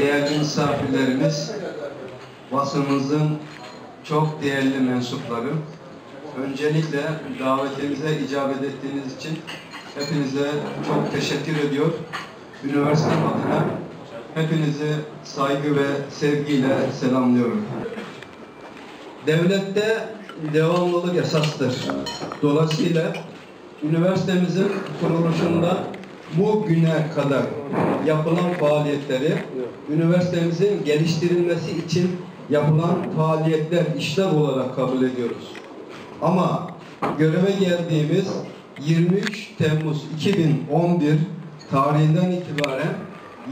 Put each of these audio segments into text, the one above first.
değerli misafirlerimiz, basınımızın çok değerli mensupları, öncelikle davetimize icabet ettiğiniz için hepinize çok teşekkür ediyor. Üniversite adına hepinizi saygı ve sevgiyle selamlıyorum. Devlette devamlılık esastır. Dolayısıyla üniversitemizin kuruluşunda bu güne kadar yapılan faaliyetleri üniversitemizin geliştirilmesi için yapılan faaliyetler, işler olarak kabul ediyoruz. Ama göreve geldiğimiz 23 Temmuz 2011 tarihinden itibaren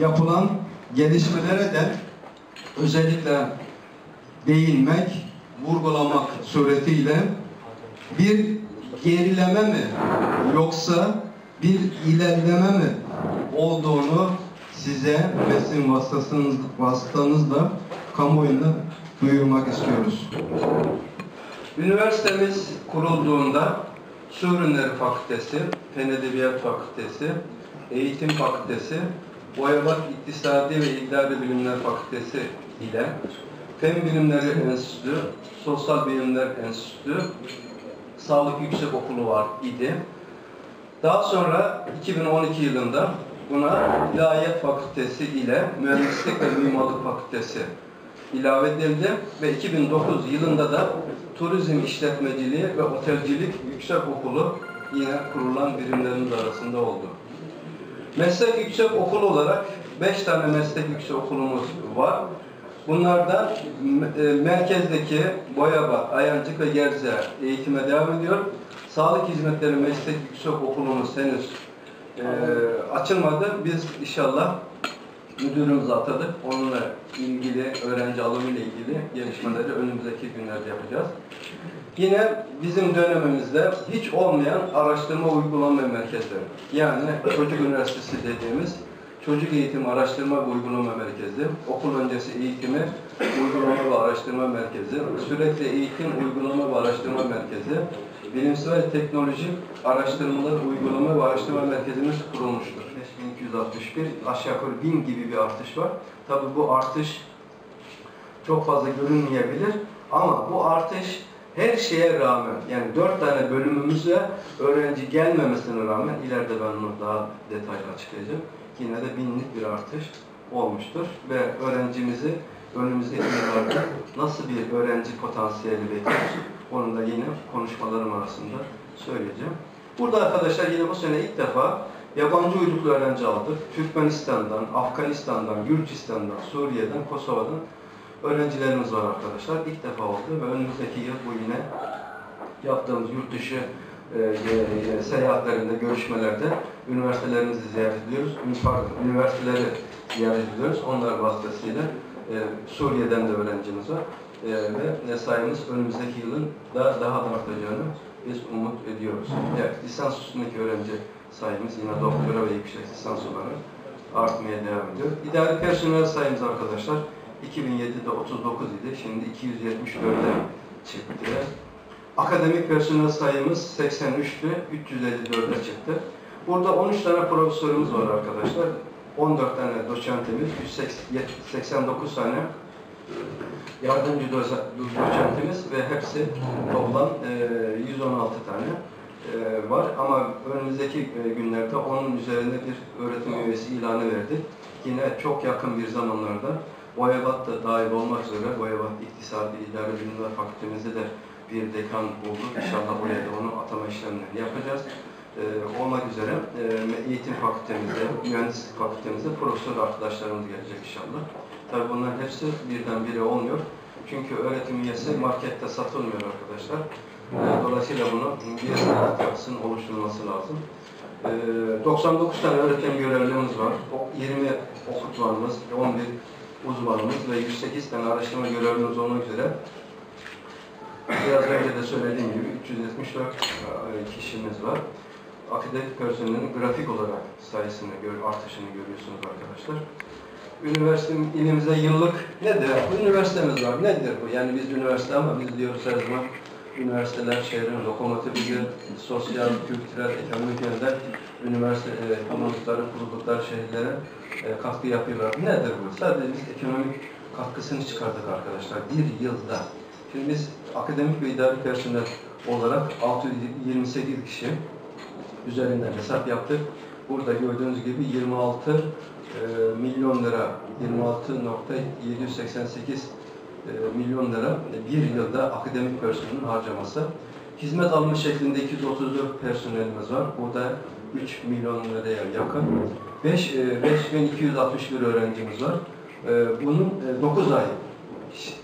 yapılan gelişmelere de özellikle değinmek, vurgulamak suretiyle bir gerileme mi yoksa bir ilerleme mi olduğunu size besin vasıtasınız, vasıtanızla kamuoyuna duyurmak istiyoruz. Üniversitemiz kurulduğunda Su Ürünleri Fakültesi, Fen Edebiyat Fakültesi, Eğitim Fakültesi, Boyabat İktisadi ve İdari Bilimler Fakültesi ile Fen Bilimleri Enstitüsü, Sosyal Bilimler Enstitüsü, Sağlık Yüksek Okulu var idi. Daha sonra 2012 yılında buna İlahiyat Fakültesi ile Mühendislik ve Mimarlık Fakültesi ilave edildi ve 2009 yılında da Turizm İşletmeciliği ve Otelcilik Yüksek Okulu yine kurulan birimlerimiz arasında oldu. Meslek yüksek okulu olarak 5 tane meslek yüksek okulumuz var. Bunlardan e, merkezdeki Boyaba, Ayancık ve Gerze eğitime devam ediyor. Sağlık Hizmetleri Meslek Yüksek Okulumuz henüz e, açılmadı. Biz inşallah müdürümüzü atadık. Onunla ilgili, öğrenci alımıyla ilgili gelişmeleri önümüzdeki günlerde yapacağız. Yine bizim dönemimizde hiç olmayan araştırma uygulama merkezleri. Yani Çocuk Üniversitesi dediğimiz Çocuk Eğitim Araştırma ve Uygulama Merkezi, okul öncesi eğitimi uygulama ve araştırma merkezi, sürekli eğitim uygulama ve araştırma merkezi, bilimsel ve teknolojik araştırmalar uygulama ve araştırma merkezimiz kurulmuştur. 5261, aşağı yukarı 1000 gibi bir artış var. Tabii bu artış çok fazla görünmeyebilir ama bu artış her şeye rağmen yani dört tane bölümümüzle öğrenci gelmemesine rağmen ileride ben bunu daha detaylı açıklayacağım. Yine de binlik bir artış olmuştur ve öğrencimizi önümüzdeki yıllarda nasıl bir öğrenci potansiyeli bekliyoruz onu da yine konuşmalarım arasında söyleyeceğim. Burada arkadaşlar yine bu sene ilk defa yabancı uyruklu öğrenci aldık. Türkmenistan'dan, Afganistan'dan, Gürcistan'dan, Suriye'den, Kosova'dan öğrencilerimiz var arkadaşlar. İlk defa oldu ve önümüzdeki yıl bu yine yaptığımız yurt dışı e, e, seyahatlerinde, görüşmelerde üniversitelerimizi ziyaret ediyoruz. Pardon, üniversiteleri ziyaret ediyoruz. Onlar vasıtasıyla e, Suriye'den de öğrencimiz var. E, ve sayımız önümüzdeki yılın da daha da artacağını biz umut ediyoruz. Evet, lisans üstündeki öğrenci sayımız yine doktora ve yüksek lisans olarak artmaya devam ediyor. İdari personel sayımız arkadaşlar 2007'de 39 idi. Şimdi 274'e çıktı. Akademik personel sayımız 83'tü. 354'e çıktı. Burada 13 tane profesörümüz var arkadaşlar. 14 tane doçentimiz, 189 tane yardımcı doçentimiz ve hepsi toplam 116 tane var. Ama önümüzdeki günlerde onun üzerinde bir öğretim üyesi ilanı verdik. Yine çok yakın bir zamanlarda Boyabat da dahil olmak üzere Boyabat İktisadi İdare Bilimler Fakültemizde de bir dekan bulduk. İnşallah oraya da onu atama işlemlerini yapacağız. Ee, olmak üzere e, eğitim fakültemizde, mühendislik fakültemizde profesör arkadaşlarımız gelecek inşallah. Tabii bunların hepsi birden bire olmuyor. Çünkü öğretim üyesi markette satılmıyor arkadaşlar. Ee, dolayısıyla bunu bir yapısının oluşturulması lazım. Ee, 99 tane öğretim görevlimiz var. 20 okutmanımız, 11 uzmanımız ve 108 tane araştırma görevlimiz olmak üzere biraz önce de söylediğim gibi 374 kişimiz var. Akademik personelin grafik olarak sayısını, artışını görüyorsunuz arkadaşlar. Üniversite ilimize yıllık nedir? Üniversitemiz var. Nedir bu? Yani biz üniversite ama biz diyoruz her zaman üniversiteler şehrin lokomotifidir, sosyal, kültürel, ekonomik yönden üniversite e, kuruluşları, kuruldukları şehirlere e, katkı yapıyorlar. Nedir bu? Sadece biz ekonomik katkısını çıkardık arkadaşlar. Bir yılda. Şimdi biz akademik ve idari personel olarak 628 kişi üzerinden hesap yaptık. Burada gördüğünüz gibi 26 e, milyon lira, 26.788 e, milyon lira bir yılda akademik personelin harcaması. Hizmet almış şeklinde 234 personelimiz var. Bu da 3 milyon liraya yakın. 5, e, 5261 öğrencimiz var. E, Bunun e, 9 ay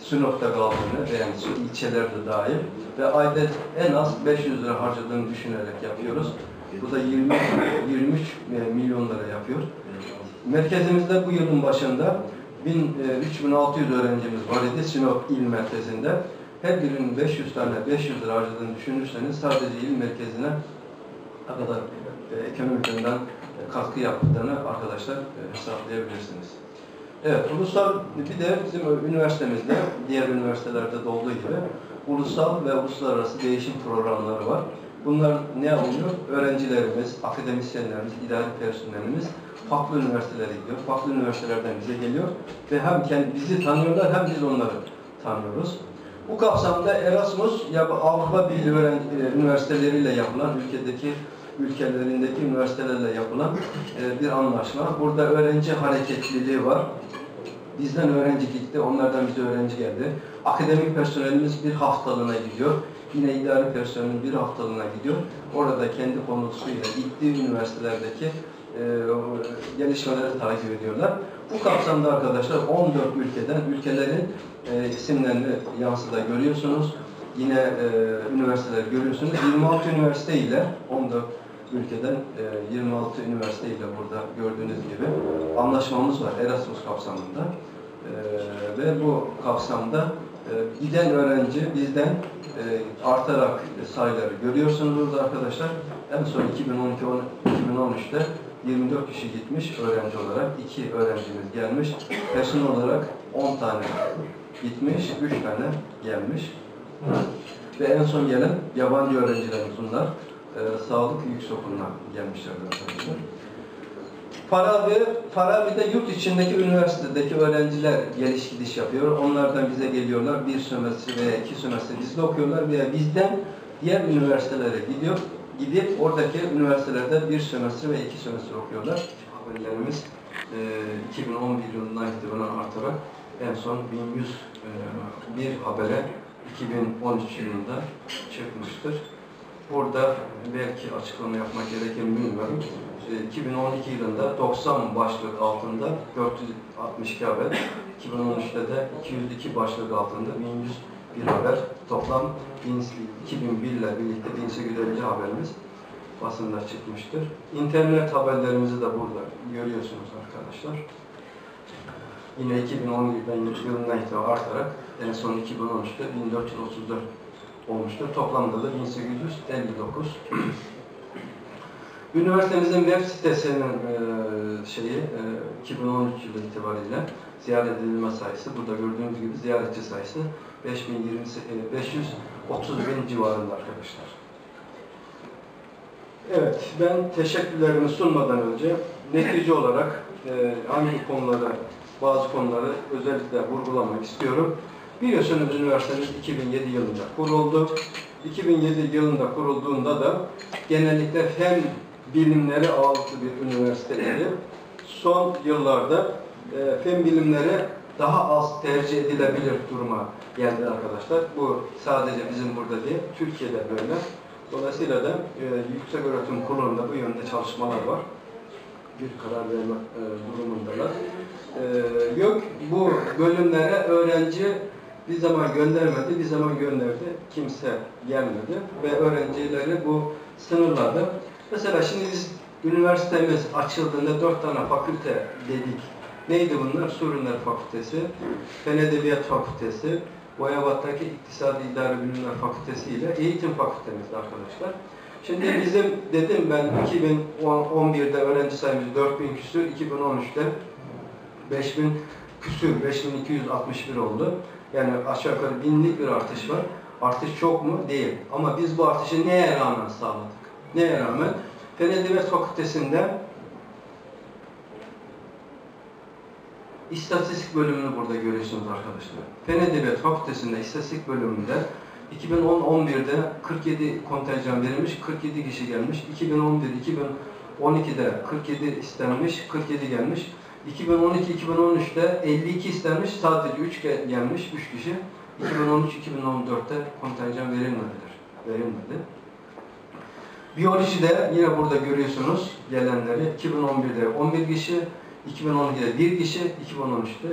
sınıfta kaldığını, yani ilçelerde dahil ve ayda en az 500 lira harcadığını düşünerek yapıyoruz. Bu da 20, 23 e, milyon lira yapıyor. Merkezimizde bu yılın başında 1000, e, 3600 öğrencimiz var idi Sinop il merkezinde. Her birinin 500 tane 500 lira harcadığını düşünürseniz sadece il merkezine ne kadar e, ekonomik yönden e, katkı yaptığını arkadaşlar e, hesaplayabilirsiniz. Evet, ulusal bir de bizim üniversitemizde diğer üniversitelerde de olduğu gibi ulusal ve uluslararası değişim programları var. Bunlar ne oluyor? Öğrencilerimiz, akademisyenlerimiz, idari personelimiz farklı üniversitelere gidiyor. Farklı üniversitelerden bize geliyor ve hem kendi bizi tanıyorlar hem biz onları tanıyoruz. Bu kapsamda Erasmus ya Avrupa Birliği e, üniversiteleriyle yapılan ülkedeki ülkelerindeki üniversitelerle yapılan e, bir anlaşma. Burada öğrenci hareketliliği var. Bizden öğrenci gitti, onlardan bize öğrenci geldi. Akademik personelimiz bir haftalığına gidiyor. Yine idari personelin bir haftalığına gidiyor. Orada kendi konusuyla gittiği üniversitelerdeki e, gelişmeleri takip ediyorlar. Bu kapsamda arkadaşlar 14 ülkeden ülkelerin e, isimlerini yansıda görüyorsunuz. Yine e, üniversiteler görüyorsunuz. 26 üniversite ile 14 ülkeden e, 26 üniversite ile burada gördüğünüz gibi anlaşmamız var Erasmus kapsamında. E, ve bu kapsamda e, giden öğrenci bizden e, artarak sayıları görüyorsunuz burada arkadaşlar. En son 2012 2013'te 24 kişi gitmiş öğrenci olarak, 2 öğrencimiz gelmiş. Personel olarak 10 tane gitmiş, 3 tane gelmiş. Ve en son gelen yabancı öğrencilerimiz bunlar. Ee, sağlık yüksekokulu'na gelmişler arkadaşlar. Farabi, Farabi'de yurt içindeki üniversitedeki öğrenciler geliş gidiş yapıyor. Onlardan bize geliyorlar. Bir sömestr veya iki sömestr bizde okuyorlar veya bizden diğer üniversitelere gidiyor. Gidip oradaki üniversitelerde bir sömestr ve iki sömestr okuyorlar. Haberlerimiz e, 2011 yılından itibaren artarak en son 1100 e, bir habere 2013 yılında çıkmıştır. Burada belki açıklama yapmak gerekir mi bilmiyorum. 2012 yılında 90 başlık altında 462 haber, 2013'te de 202 başlık altında 1101 haber, toplam 2001 ile birlikte 1850 haberimiz basında çıkmıştır. İnternet haberlerimizi de burada görüyorsunuz arkadaşlar. Yine 2011'den yılından itibaren artarak en son 2013'te 1434 olmuştur. Toplamda da 1859. Üniversitemizin web sitesinin e, şeyi e, 2013 yılı itibariyle ziyaret edilme sayısı, burada gördüğünüz gibi ziyaretçi sayısı 5020, 530 bin civarında arkadaşlar. Evet, ben teşekkürlerimi sunmadan önce netice olarak e, hangi konuları, bazı konuları özellikle vurgulamak istiyorum. Biliyorsunuz üniversitemiz 2007 yılında kuruldu. 2007 yılında kurulduğunda da genellikle fen bilimleri ağırlıklı bir üniversiteydi. Son yıllarda e, fen bilimleri daha az tercih edilebilir duruma geldi arkadaşlar. Bu sadece bizim burada değil, Türkiye'de böyle. Dolayısıyla da e, Yüksek Öğretim Kurulu'nda bu yönde çalışmalar var. Bir karar verme e, durumundalar. E, yok, bu bölümlere öğrenci bir zaman göndermedi, bir zaman gönderdi. Kimse gelmedi ve öğrencileri bu sınırladı. Mesela şimdi biz üniversitemiz açıldığında dört tane fakülte dedik. Neydi bunlar? Surunlar Fakültesi, Fen Edebiyat Fakültesi, Boyabat'taki İktisadi İdari Bilimler Fakültesi ile Eğitim Fakültemizdi arkadaşlar. Şimdi bizim dedim ben 2011'de öğrenci sayımız 4000 küsür, 2013'te 5000 küsür, 5261 oldu. Yani aşağı yukarı binlik bir artış var. Artış çok mu? Değil. Ama biz bu artışı neye rağmen sağladık? Neye rağmen? Fen Edebiyat Fakültesi'nde İstatistik bölümünü burada görüyorsunuz arkadaşlar. Fen Edebiyat Fakültesi'nde istatistik bölümünde 2010-11'de 47 kontenjan verilmiş, 47 kişi gelmiş. 2011-2012'de 47 istenmiş, 47 gelmiş. 2012-2013'te 52 istenmiş, sadece 3 ge- gelmiş, 3 kişi. 2013-2014'te kontenjan verilmediler. Verilmedi. Biyolojide yine burada görüyorsunuz gelenleri. 2011'de 11 kişi, 2012'de 1 kişi, 2013'te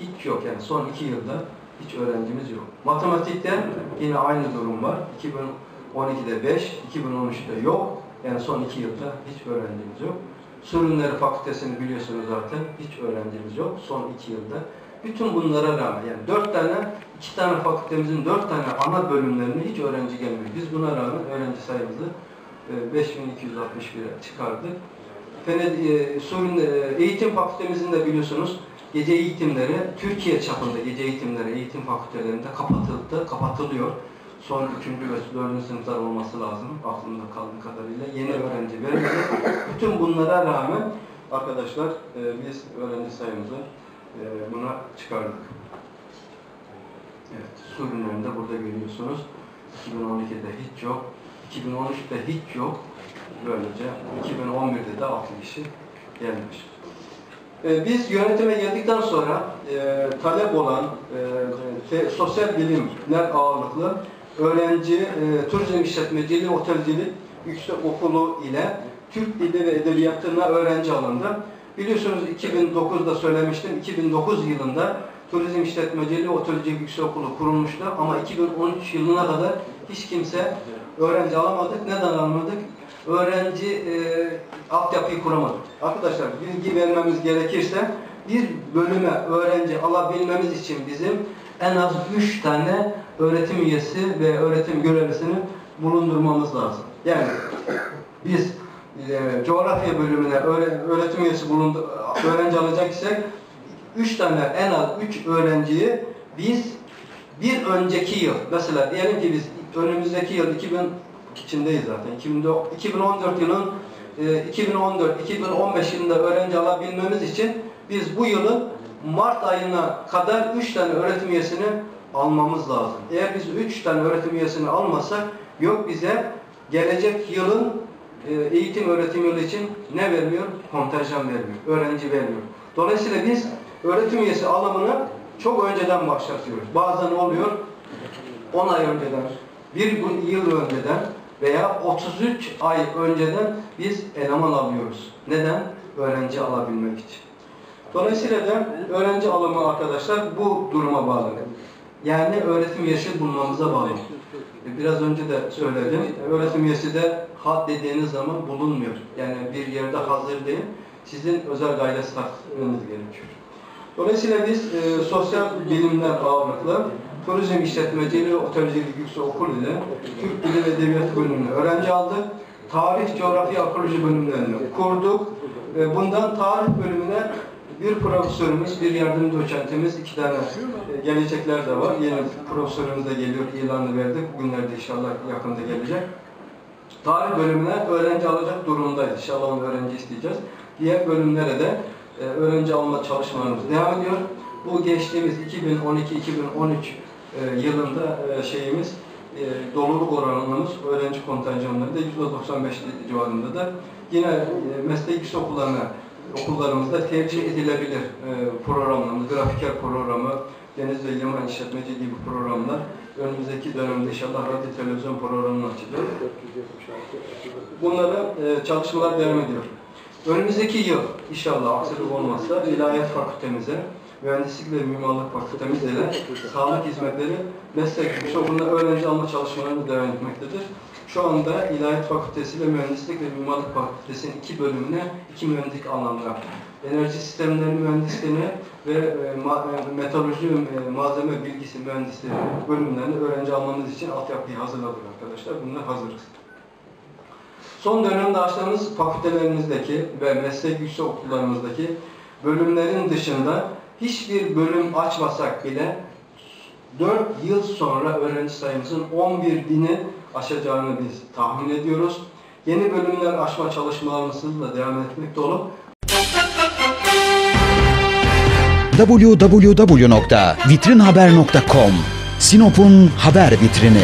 hiç yok. Yani son 2 yılda hiç öğrencimiz yok. Matematikte yine aynı durum var. 2012'de 5, 2013'te yok. Yani son 2 yılda hiç öğrencimiz yok. Su Ürünleri Fakültesini biliyorsunuz zaten. Hiç öğrencimiz yok son 2 yılda. Bütün bunlara rağmen yani 4 tane, 2 tane fakültemizin 4 tane ana bölümlerinde hiç öğrenci gelmiyor. Biz buna rağmen öğrenci sayımızı 5261'e çıkardık. Fene- e, Ürünleri- e, Eğitim Fakültemizin de biliyorsunuz gece eğitimleri Türkiye çapında gece eğitimleri eğitim fakültelerinde kapatıldı, kapatılıyor. Son 3. ve 4. sınıflar olması lazım aklımda kaldığı kadarıyla. Yeni öğrenci verildi. Bütün bunlara rağmen arkadaşlar e, biz öğrenci sayımızı buna çıkardık. Evet, su ürünlerinde burada görüyorsunuz. 2012'de hiç yok. 2013'te hiç yok. Böylece 2011'de de 6 kişi gelmiş. Ee, Biz yönetime geldikten sonra e, talep olan e, sosyal bilimler ağırlıklı öğrenci e, turizm işletmeciliği, otelcilik yüksek okulu ile Türk Dili ve Edebiyatı'na öğrenci alındı. Biliyorsunuz 2009'da söylemiştim. 2009 yılında Turizm İşletmeciliği Otelcilik Yüksek Okulu kurulmuştu ama 2013 yılına kadar hiç kimse öğrenci alamadık. Neden alamadık? Öğrenci e, altyapıyı kuramadık. Arkadaşlar bilgi vermemiz gerekirse bir bölüme öğrenci alabilmemiz için bizim en az 3 tane öğretim üyesi ve öğretim görevlisini bulundurmamız lazım. Yani biz e, coğrafya bölümüne öğre- öğretim üyesi bulundu, öğrenci alacak isek 3 tane en az 3 öğrenciyi biz önceki yıl mesela diyelim ki biz önümüzdeki yıl 2000 içindeyiz zaten 2014 2014 yılın e, 2014 2015 yılında öğrenci alabilmemiz için biz bu yılın Mart ayına kadar 3 tane öğretim üyesini almamız lazım. Eğer biz 3 tane öğretim üyesini almasak yok bize gelecek yılın e, eğitim öğretim yılı için ne vermiyor? Kontenjan vermiyor, öğrenci vermiyor. Dolayısıyla biz öğretim üyesi alımını çok önceden başlatıyoruz. Bazen oluyor 10 ay önceden, bir yıl önceden veya 33 ay önceden biz eleman alıyoruz. Neden? Öğrenci alabilmek için. Dolayısıyla da öğrenci alımı arkadaşlar bu duruma bağlı. Yani öğretim üyesi bulmamıza bağlı. Biraz önce de söyledim. Öğretim üyesi de had dediğiniz zaman bulunmuyor. Yani bir yerde hazır değil. Sizin özel gayle satmanız gerekiyor. Dolayısıyla biz e, sosyal bilimler ağırlıklı turizm işletmeciliği, otelcilik yüksek okul ile Türk Dili ve Edebiyatı bölümünü öğrenci aldık. Tarih, coğrafya, arkeoloji bölümlerini kurduk. E, bundan tarih bölümüne bir profesörümüz, bir yardım doçentimiz, iki tane e, gelecekler de var. Yeni profesörümüz de geliyor, ilanı verdik. Bugünlerde inşallah yakında gelecek. Tarih bölümüne öğrenci alacak durumdayız. İnşallah onu öğrenci isteyeceğiz. Diğer bölümlere de e, öğrenci alma çalışmalarımız devam ediyor. Bu geçtiğimiz 2012-2013 e, yılında e, şeyimiz e, doluluk oranımız öğrenci kontenjanlarında %95 civarında da yine e, meslek yüksek okullarına okullarımızda tercih edilebilir programlarımız, grafiker programı, deniz ve liman işletmeci gibi programlar önümüzdeki dönemde inşallah radyo televizyon programını açacağız. Bunlara çalışmalar devam ediyor. Önümüzdeki yıl inşallah aksilik olmazsa ilahiyat fakültemize, mühendislik ve mimarlık fakültemiz ile sağlık hizmetleri meslek okulunda öğrenci alma çalışmalarını devam etmektedir. Şu anda İlahiyat Fakültesi ile Mühendislik ve Mimarlık Fakültesi'nin iki bölümüne, iki mühendislik alanına, enerji sistemleri mühendisliğine ve e, ma- e, metalurji ve e, malzeme bilgisi mühendisliği bölümlerine öğrenci almamız için altyapıyı hazırladık arkadaşlar. Bunlar hazırız. Son dönemde açtığımız fakültelerimizdeki ve meslek yüksek okullarımızdaki bölümlerin dışında hiçbir bölüm açmasak bile 4 yıl sonra öğrenci sayımızın 11 bini aşacağını biz tahmin ediyoruz. Yeni bölümler açma çalışmalarımız hızla devam etmekte olup www.vitrinhaber.com Sinop'un haber vitrini.